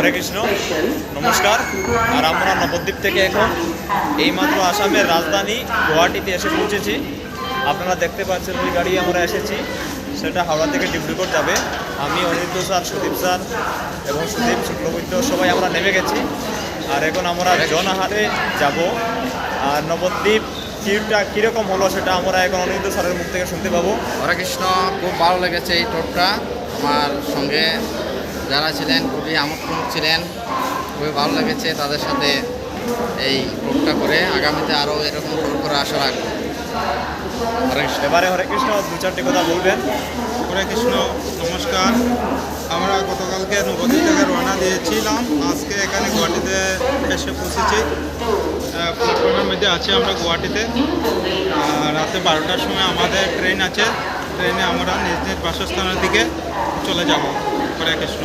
হরে কৃষ্ণ, নমস্কার। আর আমরা নবদ্বীপ থেকে এখন এইমাত্র আসামের রাজধানী গুয়াহাটিতে এসে পৌঁছেছি। আপনারা দেখতে পাচ্ছেন ওই গাড়ি আমরা এসেছি। সেটা হাওড়া থেকে ডিব্রুগড় যাবে। আমি অনিত্য স্যার, সুদীপ স্যার এবং সুদীপ শুক্লবৈদ্য সবাই আমরা নেমে গেছি। আর এখন আমরা জনহারে যাব। আর নবদ্বীপ কীটা কীরকম হলো সেটা আমরা এখন অনিত্য স্যারের মুখ থেকে শুনতে পাবো। হরে কৃষ্ণ, খুব ভালো লেগেছে এই টোটটা আমার সঙ্গে। যারা ছিলেন, খুবই আমোদপ্রমোদ ছিলেন, খুবই ভালো লেগেছে তাদের সাথে এই টোটটা করে। আগামীতে আরও এরকম টোট করে আশা রাখব। এবারে হরে কৃষ্ণ, দু চারটি কথা বলবেন। হরে কৃষ্ণ, নমস্কার। আমরা গতকালকে নবদ্বীপ থেকে রওনা দিয়েছিলাম। আজকে এখানে গুয়াহাটিতে এসে পৌঁছেছি। প্ল্যাটফর্মের মধ্যে আছি আমরা গুয়াহাটিতে। রাতে বারোটার সময় আমাদের ট্রেন আছে। ট্রেনে আমরা নিজ নিজ বাসস্থানের দিকে চলে যাব হরে কৃষ্ণ।